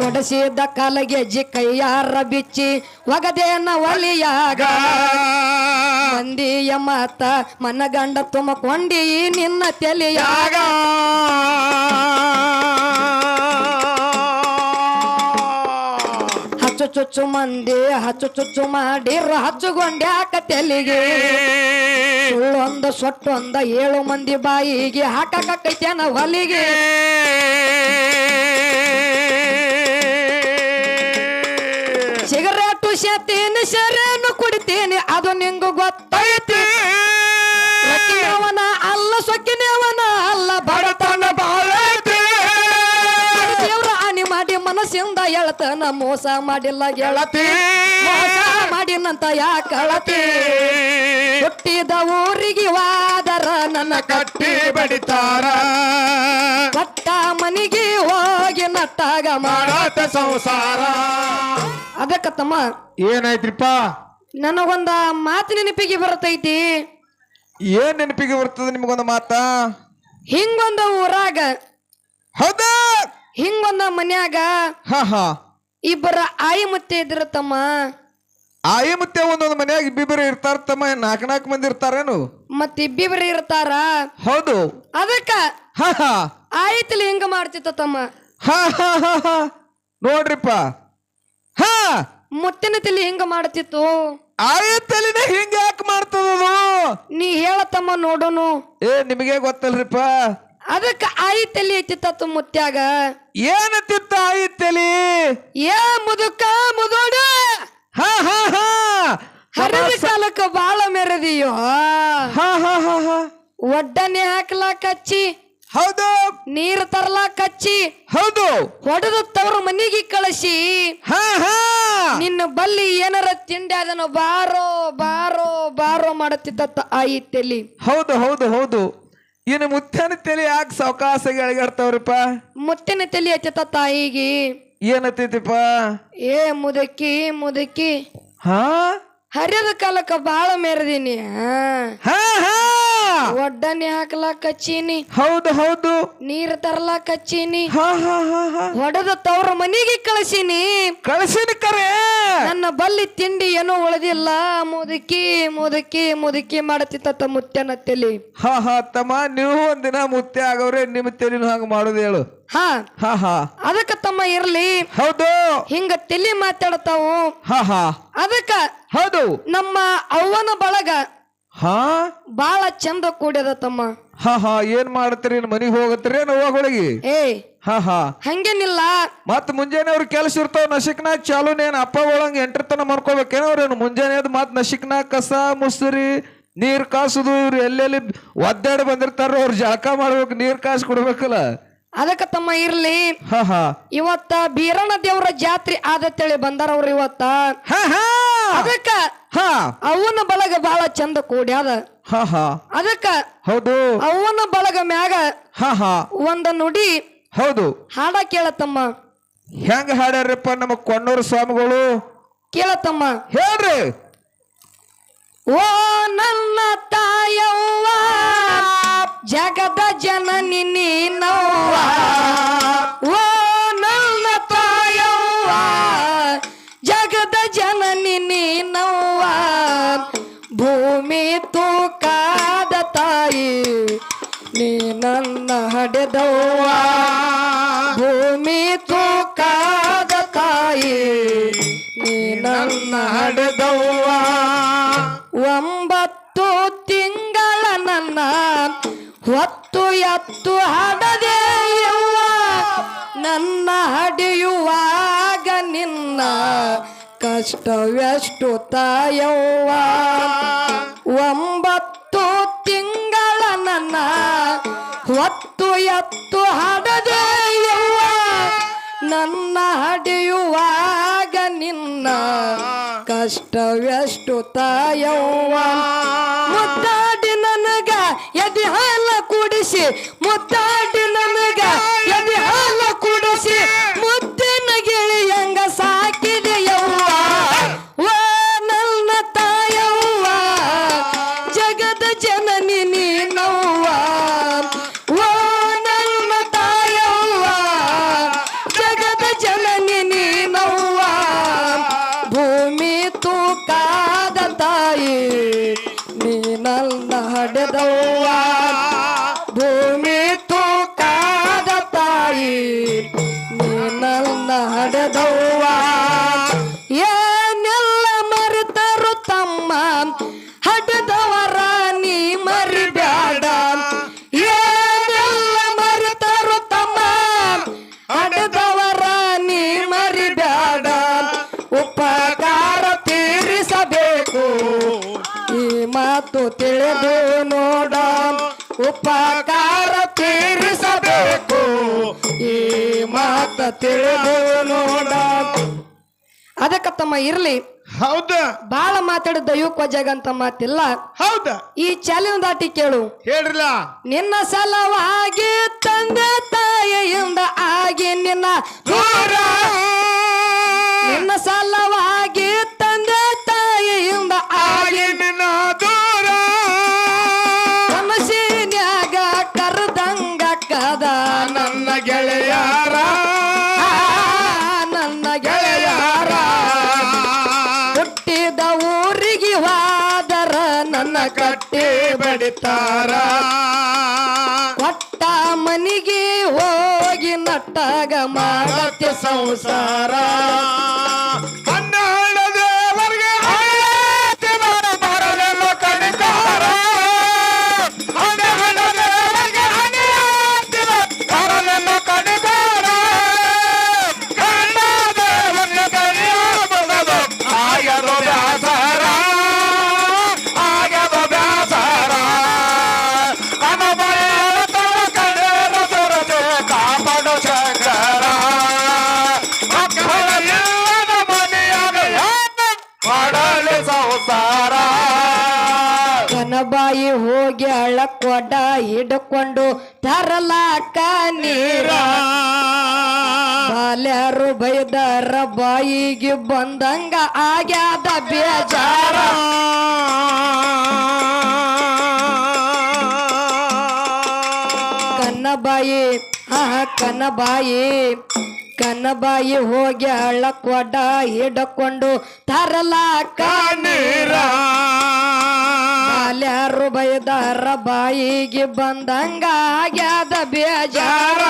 ಕೊಡಸಿದ ಕಾಲಗೆಜ್ಜಿ ಕೈಯಾರ ಬಿಚ್ಚಿ ಒಗದೇನ ಒಲಿಯಾಗ. ಮಂದಿಯ ಮಾತ ಮನಗಂಡ ತುಂಬಕೊಂಡಿ ನಿನ್ನ ತೆಲಿಯಾಗ. ಹಚ್ಚು ಚುಚ್ಚು ಮಂದಿ, ಹಚ್ಚು ಚುಚ್ಚು ಮಾಡಿರ ಹಚ್ಚುಗೊಂಡ್ಯಾಕ ತೆಲಿಗೆ. ಸುಳ್ಳೊಂದ ಸೊಟ್ಟೊಂದ ಏಳು ಮಂದಿ ಬಾಯಿಗೆ ಹಾಕಕೈತೇನ ಹೊಲಿಗೆ. ಸಿಗರೇಟು ಸೇತೀನಿ ಕುಡಿತೇನೆ ಅದು ನಿಂಗು ಗೊತ್ತೈತಿ ಸೊಕ್ಕಿನವನ ಅಲ್ಲ ಸೊಕ್ಕಿನವನ ಅಲ್ಲ, ಬಡತನ ದೇವ್ರ ಹಾನಿ ಮಾಡಿ ಮನಸ್ಸಿಂದ ಎಳತನ ಮೋಸ ಮಾಡಿಲ್ಲ ಗೆಳತಿ. ಮೋಸ ಮಾಡಿನಂತ ಯಾಕಳತಿ ಹುಟ್ಟಿದ ಊರಿಗೆ ವಾದರ ನನ್ನ ಕಟ್ಟಿ ಬಡಿತಾರ. ಕಟ್ಟ ಮನಿಗೆ ಹೋಗಿ ನಟ್ಟಾಗ ಮಾಡಾತ ಸಂಸಾರ. ಅದಕ್ಕ ತಮ್ಮ ಏನಾಯ್ತ್ರಿಪ್ಪ? ನನಗೊಂದ ಮಾತು ನೆನಪಿಗೆ ಬರ್ತೈತಿ. ಏನ್ ನೆನಪಿಗೆ ಬರ್ತದ ನಿಮ್ಗೊಂದು ಮಾತ? ಹಿಂಗೊಂದ ಊರಾಗ ಹೌದಾ? ಹಿಂಗೊಂದ ಮನ್ಯಾಗ ಹಾ ಹಾ. ಇಬ್ಬರ ಆಯಿ ಮುತ್ತೆ ಇದ್ರ ತಮ್ಮ ಆಯಿ ಮತ್ತೆ ಒಂದೊಂದು ಮನ್ಯಾಗ ಇಬ್ಬಿಬ್ಬರು ಇರ್ತಾರ ತಮ್ಮ ನಾಲ್ಕು ನಾಲ್ಕು ಮಂದಿ ಇರ್ತಾರೇನು? ಮತ್ ಇಬ್ಬಿಬ್ರು ಇರ್ತಾರ. ಹೌದು. ಅದಕ್ಕ ಹಾ ಹಾ. ಆಯ್ತಲಿ ಹಿಂಗ ಮಾಡ್ತಿತ್ತ ತಮ್ಮ ಹಾ ಹಾ ಹಾ ಹಾ. ನೋಡ್ರಿಪ್ಪ. ಹಾ! ಮುತ್ತಿನ ತಲೆ ಹಿಂಗ ಮಾಡ್ತಿತ್ತು? ಆಯತ್ತಲಿನ ಹಿಂಗ ಯಾಕೆ ಮಾಡ್ತದ ನೀ ಹೇಳತಮ್ಮ ನೋಡೋನು. ಏ ನಿಮಗೆ ಗೊತ್ತಲ್ರಿಪ್ಪ. ಅದಕ್ಕ ಆಯಿ ತಲಿ ಐತಿತ್ತ ಮುತ್ಯಾಗ. ಏನತ್ತಿತ್ತ ತಲೆ ಏ ಮುದುಕ ಮುದೋಡ. ಹಾ ಹಾ ಹಾ. ಹರಿದ ಕಾಲಕ್ಕ ಬಾಳ ಮೆರೆದಿಯೋ. ಹಾ ಹಾ ಹಾ ಹಾ. ಒಡ್ಡನೆ ಹಾಕ್ಲಾಕ ಹಚ್ಚಿ ಹೌದು. ನೀರು ತರಲ ಕಚ್ಚಿ. ಹೌದು. ಹೊಡೆದು ತವ್ರ ಮನಿಗೆ ಕಳಿಸಿ. ಹಾ ಹಾ. ನಿನ್ನ ಬಲ್ಲಿ ಏನಾರ ತಿಂಡಿ ಅದನ್ನು ಬಾರೋ ಬಾರೋ ಬಾರೋ ಮಾಡುತ್ತಿದ್ದ ಆಯಿ ತಲಿ. ಹೌದು ಹೌದು ಹೌದು. ಇನ್ನು ಮುತ್ತಿನ ತಲೆ ಯಾಕೆ ಎಳಗಾಡ್ತಾವ್ರಿಪ್ಪ? ಮುತ್ತಿನ ತಲಿ ಹಚ್ಚತ್ತ ತಾಯಿಗೆ. ಏನತ್ತೈತಿಪ್ಪ ಏ ಮುದಕಿ ಮುದಕಿ. ಹಾ? ಹರಿಯದ ಕಾಲಕ್ಕ ಬಾಳ ಮೇರದಿನಿ ಹಾ ಹಾ. ಒಡ್ಡನೆ ಹಾಕ್ಲಾಕ ಹಚ್ಚೀನಿ ಹೌದು ಹೌದು. ನೀರ್ ತರ್ಲಾಕ್ ಹಚ್ಚೀನಿ ಹಾ ಹಾ ಹಾ ಹಾ. ಹೊಡೆದ ತವ್ರ ಮನಿಗೆ ಕಳಿಸೀನಿ. ಕಳಿಸಿನ ಕರೆ. ನನ್ನ ಬಲ್ಲಿ ತಿಂಡಿ ಏನೋ ಉಳಿದಿಲ್ಲ. ಮುದುಕಿ ಮುದುಕಿ ಮುದುಕಿ ತಮ್ಮ ಮುತ್ಯನ ತಲಿ. ಹಾ ಹಾ ತಮ್ಮ ನೀವು ಒಂದಿನ ಮುತ್ತೆ ಆಗವ್ರೆ ನಿಮ್ಮ ತೆಲಿನ ಹಂಗ ಮಾಡೋದು ಹೇಳು. ಹಾ. ಹಾ ಹಾ. ಅದಕ್ಕ ತಮ್ಮ ಇರ್ಲಿ. ಹೌದು. ಹಿಂಗ ತಲಿ ಮಾತಾಡ್ತಾವು. ಹಾ ಹಾ. ಅದಕ್ಕ ಹೌದು. ನಮ್ಮ ಅವ್ವನ ಬಳಗ ಹಾ? ಬಾಳ ಚಂದ ಕೂಡ್ಯದ ತಮ್ಮ. ಹಾ ಹಾ ಏನ್ ಮಾಡ್ತೀರಿ? ಮನಿಗೆ ಹೋಗತ್ತೀರಿ? ನೋವಾಗಳಿಗೆ ಏ ಹಾ ಹಾ. ಹಂಗೇನಿಲ್ಲ. ಮತ್ ಮುಂಜಾನೆ ಅವ್ರ ಕೆಲಸ ಇರ್ತಾವ ನಶಿಕ್ನಾಗ ಚಾಲೂನೇನ್ ಅಪ್ಪ ಒಳಂಗ್ ಎಂಟ್ರತನ ಮಾಡ್ಕೋಬೇಕೇನ ಅವ್ರೇನು ಮುಂಜಾನೆ ಅದ್ ಮತ್ ನಶಿಕ್ನಾಗ ಕಸ ಮುಸ್ರಿ ನೀರ್ ಕಾಸುದು ಇವ್ರು ಎಲ್ಲೆಲ್ಲಿ ಒದ್ದಾಡಿ ಬಂದಿರ್ತಾರ ಅವ್ರ ಜಳಕ ಮಾಡ್ಬೇಕು ನೀರ್ ಕಾಸು ಕೊಡ್ಬೇಕಲ್ಲ. ಅದಕ್ಕ ತಮ್ಮ ಇರ್ಲಿ. ಹಾ ಹಾ. ಇವತ್ತ ಬೀರಣ ದೇವ್ರ ಜಾತ್ರೆ ಆದತ್ತೇಳಿ ಬಂದಾರ ಅವ್ರ ಇವತ್ತ. ಹಾ ಹಾ. ಅದಕ್ಕ ಹಾ. ಅವನ ಬಳಗ ಬಹಳ ಚಂದ ಕೂಡ್ಯಾದ ಹಾ ಹಾ. ಅದಕ್ಕ ಹೌದು. ಅವನ ಬಳಗ ಮ್ಯಾಗ ಹಾ ಹಾ. ಒಂದ ನುಡಿ ಹೌದು. ಹಾಡ ಕೇಳತಮ್ಮ ಹೆಂಗ ಹಾಡ್ಯಾರಪ್ಪ ನಮ್ಮ ಕೊಣ್ಣೂರು ಸ್ವಾಮಿಗಳು? ಕೇಳತಮ್ಮ ಹೇಳ್ರಿ. ಓ ನನ್ನ ತಾಯವ್ವ ಜಗದ ಜನನಿ ನೀನವ್ವ. ಓ ಜನನಿ ನೀನವ್ವ. ಭೂಮಿ ತೂಕಾದ ತಾಯಿ ನೀ ನನ್ನ ಹಡೆದವ್ವ. ಭೂಮಿ ತೂಕಾದ ತಾಯಿ ನೀ ನನ್ನ ಹಡೆದವ್ವ. ಒಂಬತ್ತು ತಿಂಗಳ ನನ್ನ ಹೊತ್ತು ಎತ್ತು ಹಡದೆ ಯವ್ವ. ನನ್ನ ಹಡಿಯುವಾಗ ನಿನ್ನ ಕಷ್ಟವೆಷ್ಟು ತಾಯವ್ವ. ಒಂಬತ್ತು ತಿಂಗಳ ನನ್ನ ಹೊತ್ತು ಎತ್ತು ಹಡದೆಯವ್ವ ನನ್ನ ಹಡಿಯುವಾಗ ನಿನ್ನ ಕಷ್ಟವೆಷ್ಟು ತಾಯವ್ವ. ಮುದ್ದಾಡಿ ನನಗ ಎದಿ ಹಾಲ ಕುಡಿಸಿ ಮುತ್ತಾಡಿ ನನಗ batucada tá aí. ಮಾತು ತಿಳಿದು ನೋಡ ಅದಕ್ಕ ತಮ್ಮ ಇರ್ಲಿ. ಹೌದ? ಬಾಳ ಮಾತಾಡಿದ ದೈವಕ್ಕೆ ವಜಾಗ ಅಂತ ಮಾತಿಲ್ಲ. ಹೌದ? ಈ ಚಾಲಿನ ದಾಟಿ ಕೇಳು. ಹೇಳ್ರಲ್ಲ? ನಿನ್ನ ಸಲವಾಗಿ ತಂದೆ ತಾಯಿಯಿಂದ ಆಗಿ ನಿನ್ನ ದೂರ. ನಿನ್ನ ಸಲವಾಗಿ ಕಟ್ಟಿ ಬಡಿತಾರ. ಕೊಟ್ಟ ಮನಿಗೆ ಹೋಗಿ ನಟ್ಟಾಗ ಮಾಡತ್ತೆ ಸಂಸಾರ. ಕನಬಾಯಿ ಹೋಗಿ ಅಳಕೊಡ ಹಿಡ್ಕೊಂಡು ತರಲಾಕ ನೀರ. ಬಾಲ್ಯಾರು ಬೈದಾರ ಬಾಯಿಗೆ ಬಂದಂಗ ಆಗ್ಯಾದ ಬೇಜಾರ. ಕನ್ನಬಾಯಿ ಹಾ ಕನ್ನಬಾಯಿ ಕನ್ನಬಾಯಿ ಹೋಗಿ ಅಳಕೊಡ ಹಿಡ್ಕೊಂಡು ತರಲಾಕ ನೀರ. ಬಾಲ್ಯಾರು ಬೈದಾರ ಬಾಯಿಗೆ ಬಂದಂಗ ಆಗ್ಯಾದ ಬೇಜಾರ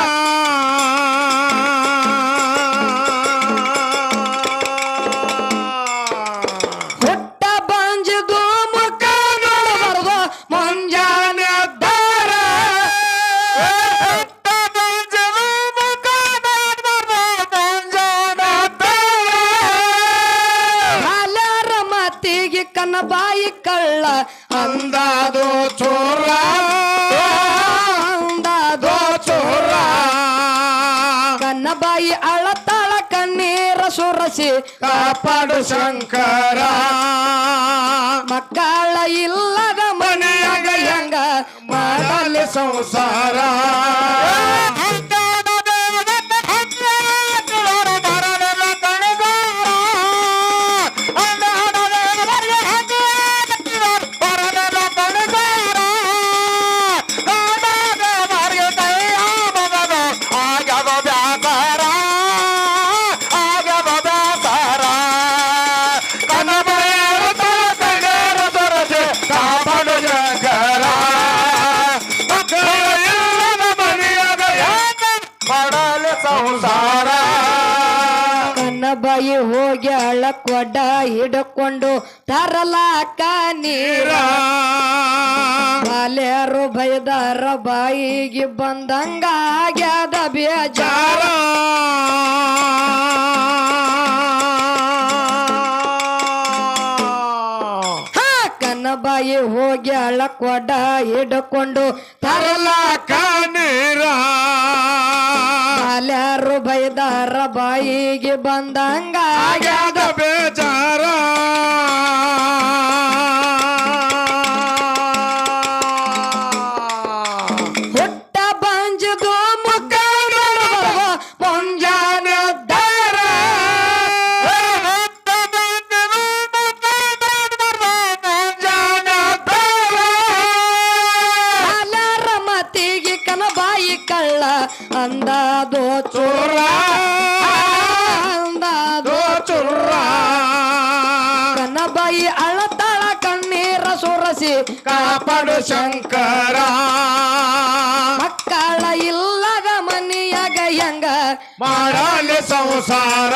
ಕನ್ನಬಾಯಿ ಅಳತಾಳ ಕಣ್ಣೀರ ಸುರಸಿ ಕಾಪಾಡು ಶಂಕರ. ಮಕ್ಕಳ ಇಲ್ಲದ ಮನೆಯಾಗ ಹೆಂಗ ಮಾಡಲಿ ಸಂಸಾರ? ಕನ್ನಬಾಯಿ ಹೋಗಿ ಅಳಕೊಡ ಹಿಡ್ಕೊಂಡು ತರಲಾಕ ನೀರ. ಬಾಲ್ಯರು ಬೈದಾರ ಬಾಯಿಗೆ ಬಂದಂಗ ಆಗ್ಯಾದ ಬೇಜಾರ ಬಾಯಿ ಹೋಗಿ ಹೋಗಿ ಅಳಕೊಡ ಹಿಡ್ಕೊಂಡು ತರಲಾಕ ನೀರ. ಬಾಲ್ಯರು ಬೈದಾರ ಬಾಯಿಗೆ ಬಂದಂಗ. ಬೇಜಾರ. ಕಾಪಾಡು ಶಂಕರ ಮಕ್ಕಳ ಇಲ್ಲದ ಮನಿಯಾಗ ಹೆಂಗ ಮಾಡಲಿ ಸಂಸಾರ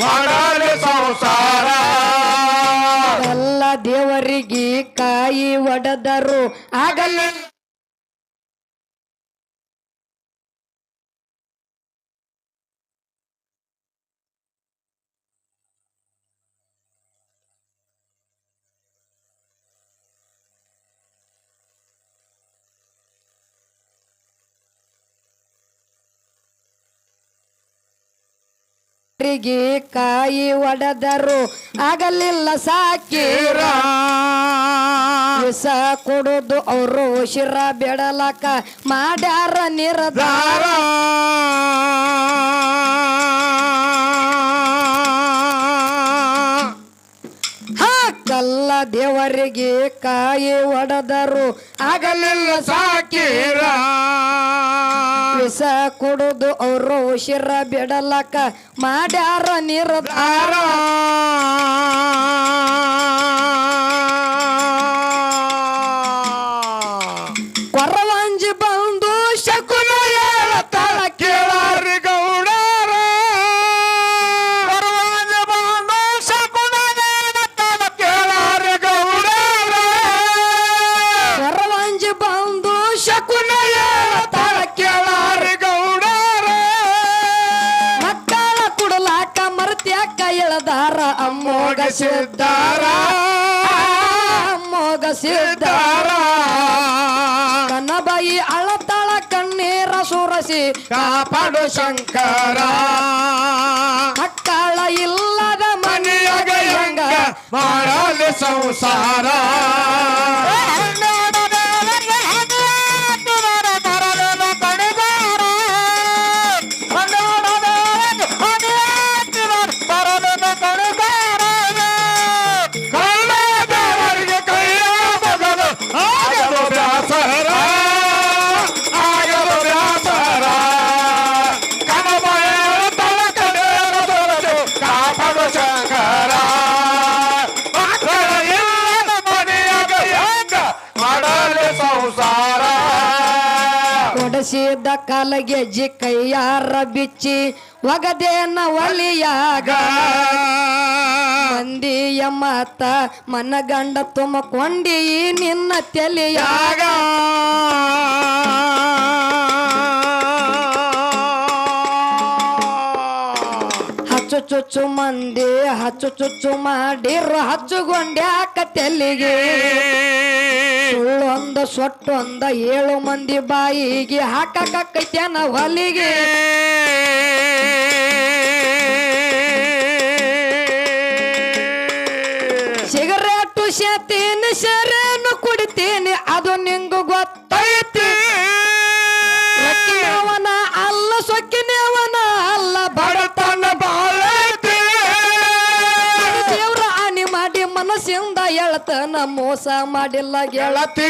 ಮಾಡಲಿ ಸಂಸಾರ. ಎಲ್ಲ ದೇವರಿಗೆ ಕಾಯಿ ಒಡೆದರು. ಆಗಲಿ ರಿಗೆ ಕಾಯಿ ಒಡೆದರು ಆಗಲಿಲ್ಲ ಸಾಕಿರ ವಿಷ ಕೊಡುದು ಅವರು ಶಿರ ಬಿಡಲಕ ಮಾಡ್ಯಾರ ನಿರ್ಧಾರ. ದೇವರಿಗೆ ಕಾಯಿ ಒಡೆದರು. ಆಗಲಿಲ್ಲ ಸಾಕೀರ. ವಿಷ ಕೊಡುದು ಅವರು ಶಿರ ಬಿಡಲಕ ಮಾಡ್ಯಾರ ನಿರ್ಧಾರ. ಕಣ್ಣೀರ ಕಾಪಾಡು ಶಂಕರ. ಮಕ್ಕಳ ಇಲ್ಲದ ಮನೆಯಾಗ ಹೆಂಗ ಹೆಂಗ ಸಂಸಾರ? ಕಾಲಗೆಜ್ಜಿ ಕೈಯಾರ ಬಿಚ್ಚಿ ಒಗದೇನ ಒಲಿಯಾಗ ಮಂದಿಯ ಮಾತ ಮನಗಂಡ ತುಮಕೊಂಡಿ ನಿನ್ನ ತೆಲಿಯಾಗ ಚುಚ್ಚು ಮಂದಿ ಹಚ್ಚು ಚುಚ್ಚು ಮಾಡಿರು ಹಚ್ಚುಗೊಂಡ್ಯಾಕ ತೆಲ್ಲಿಗೆ ಸುಳ್ಳೊಂದ ಸೊಟ್ಟೊಂದ ಏಳು ಮಂದಿ ಬಾಯಿಗೆ ಹಾಕಕೈತ್ಯಾನ ಹೊಲಿಗೆ? ಸಿಗರೇಟು ಸೇತೀನಿ ಸರೇನು ಕುಡಿತೀನಿ ಅದು ನಿಂಗು ಗೊತ್ತೈತಿ. ಸೊಕ್ಕಿನವನ ಎಳತನ ಮೋಸ ಮಾಡಿಲ್ಲ ಗೆಳತಿ.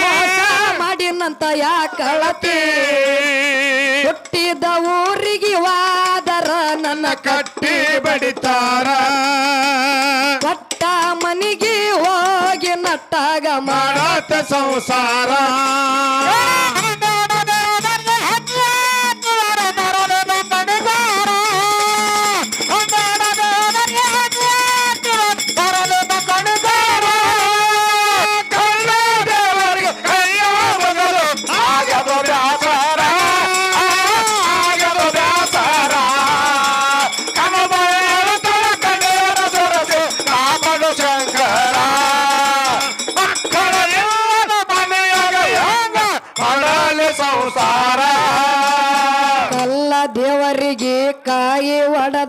ಮೋಸ ಮಾಡಿನಂತ ಯಾಕಳತಿ ಹುಟ್ಟಿದ ಊರಿಗೆ ವಾದರ ನನ್ನ ಕಟ್ಟಿ ಬಡಿತಾರ. ಕಟ್ಟ ಮನಿಗೆ ಹೋಗಿ ನಟ್ಟಾಗ ಮಾಡತ ಸಂಸಾರ.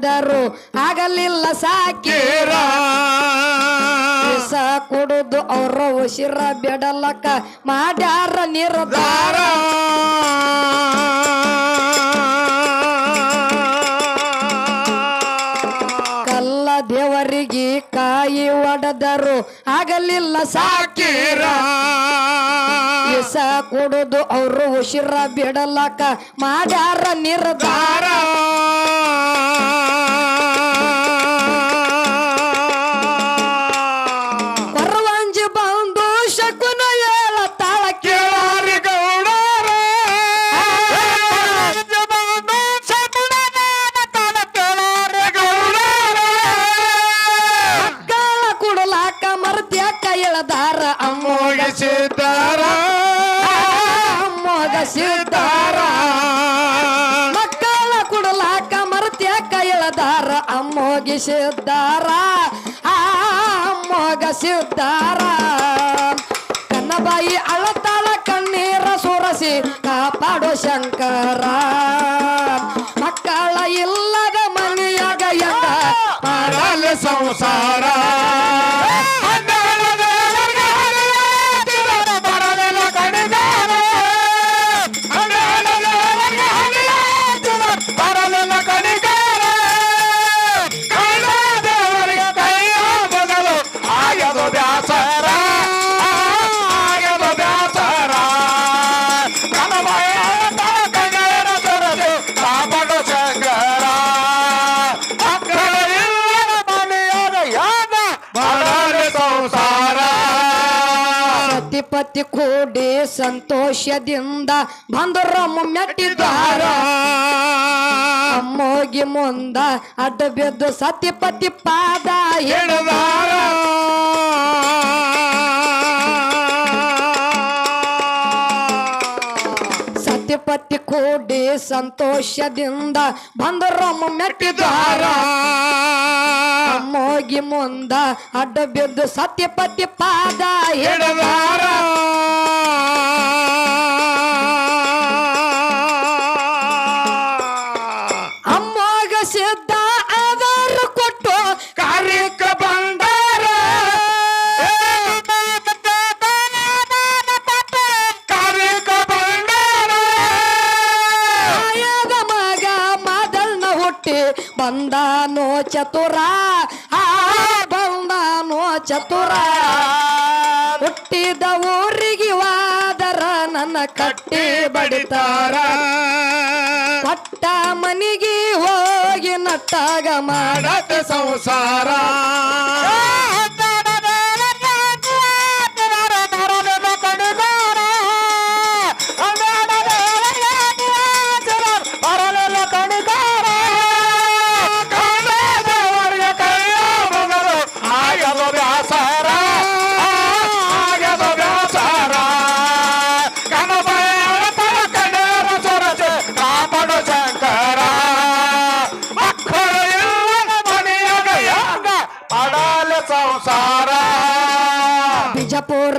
ಆದರೂ ಆಗಲಿಲ್ಲ ಸಾಕೀರ. ಕುಡುದು ಅವರ ಉಸಿರ ಬೆಡಲಕ್ಕ ಮಾಡ್ಯಾರ ನಿರ್ಧಾರ. ಕಲ್ಲ ದೇವರಿಗೆ ಕಾಯಿ ಒಡೆದರು. ಆಗಲಿಲ್ಲ ಸಾಕೀರ. ಕೊಡುದು ಅವರು ಉಸಿರ ಬಿಡಲಕ್ಕ ಮಾಡ್ಯಾರ ನಿರ್ಧಾರ. ಅಮ್ಮೋಗ ಅಮ್ಮೋಗ ಸಿದ್ದಾರ ಮಕ್ಕಳ ಕುಡಲಾಕ ಮರ್ತ್ಯಾಕ ಕೈಳದಾರ ಅಮ್ಮೋಗಿ ಸಿದ್ದಾರ ಆ ಅಮ್ಮೋಗ ಸಿದ್ದಾರ ಕನ್ನಬಾಯಿ ಅಳತಾಳ ಕಣ್ಣೀರ ಸುರಸಿ ಕಾಪಾಡೋ ಶಂಕರ. ಮಕ್ಕಳ ಇಲ್ಲದ ಮನೆಯಾಗ ಎಂದ ಸಂಸಾರ. ಸಂತೋಷದಿಂದ ಬಂದರಮ್ಮ ಮೆಟ್ಟಿದ್ದಾರ ಅಮ್ಮೋಗಿ ಮುಂದ ಅಡ್ಡ ಬಿದ್ದು ಸತಿಪತಿ ಪಾದ ಹಿಡಿದಾರ. ಸತಿಪತಿ ಕೂಡಿ ಸಂತೋಷದಿಂದ ಬಂದರಮ್ಮ ಮೆಟ್ಟಿದಾರ. ಅಮ್ಮೋಗಿ ಮುಂದ ಅಡ್ಡ ಬಿದ್ದು ಸತ್ಯಪತಿ ಪಾದ ಹಿಡಿದಾರ ಆಯದ ಮಗ ಮಾದಲ್ನ ಹುಟ್ಟಿ ಬಂದಾನೋ ಚತುರ. ಆ ಬಂದಾನೋ ಚತುರ. ಹುಟ್ಟಿದ ಊರಿಗೆ ವಾದರ ನನ್ನ ಕಟ್ಟಿ ಬಡಿತಾರ. ಪಟ್ಟ ಮನಿಗೆ ಹೋಗಿ ನಟ್ಟಾಗ ಮಾಡ ಮಾಡತ ಸಂಸಾರ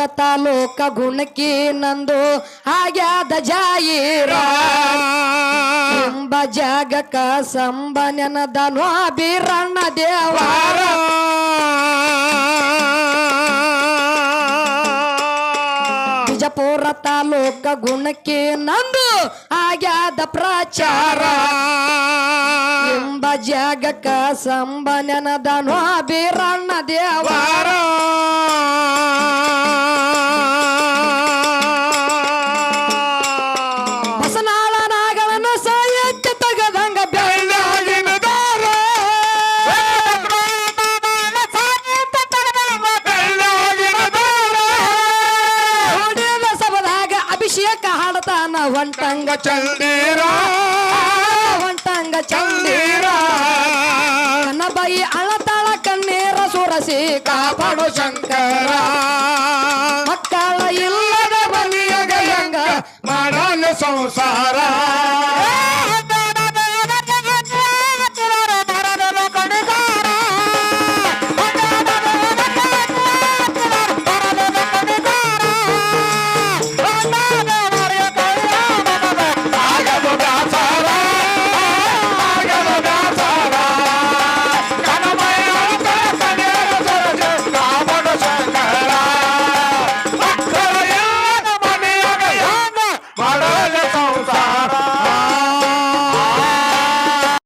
ತಾಲೂಕ ಗುಣಕಿ ನಂದು ಆಗ್ಯಾದ ಜಾಯಿರ ಎಂಬ ಜಾಗಕ ಸಂಬನದ ಬೀರಣ್ಣ ದೇವಾರ ಬಿಜಪುರ ತಾಲೂಕ ಗುಣಕಿ ನಂದು ಆಗ್ಯಾದ ಪ್ರಚಾರ. ಎಂಬ ಜಾಗಕ ಸಂಬನದ ಬೀರಣ್ಣ ದೇವಾರ ಚಂದೀರ ಹೊಂಟಂಗ ಚಂದೀರ ಬೈ ಅಳತಾಳ ಕಣ್ಣೀರ ಸುರಸಿ ಕಾಪಾಡು ಶಂಕರ. ಮಕ್ಕಳ ಇಲ್ಲದ ಬಲಿಯಗ ಹೆಂಗ ಮಾಡಲು ಸಂಸಾರ.